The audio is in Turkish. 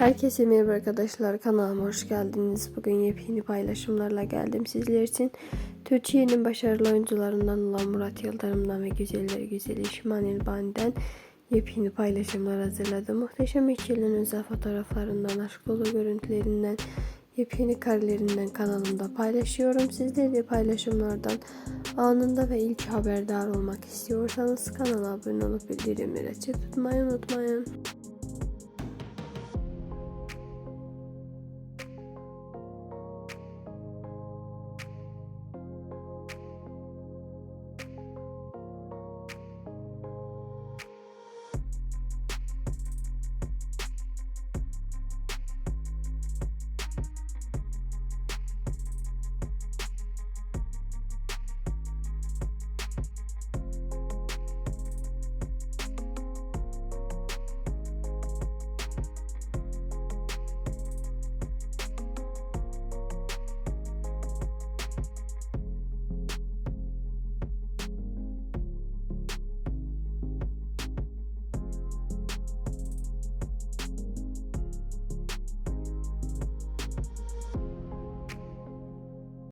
Herkese merhaba arkadaşlar kanalıma hoş geldiniz. Bugün yepyeni paylaşımlarla geldim sizler için. Türkiye'nin başarılı oyuncularından olan Murat Yıldırım'dan ve güzelleri güzeli Şiman İlbani'den yepyeni paylaşımlar hazırladım. Muhteşem işçilerin özel fotoğraflarından, aşk dolu görüntülerinden, yepyeni karelerinden kanalımda paylaşıyorum. Sizler de paylaşımlardan anında ve ilk haberdar olmak istiyorsanız kanala abone olup bildirimleri açık tutmayı unutmayın.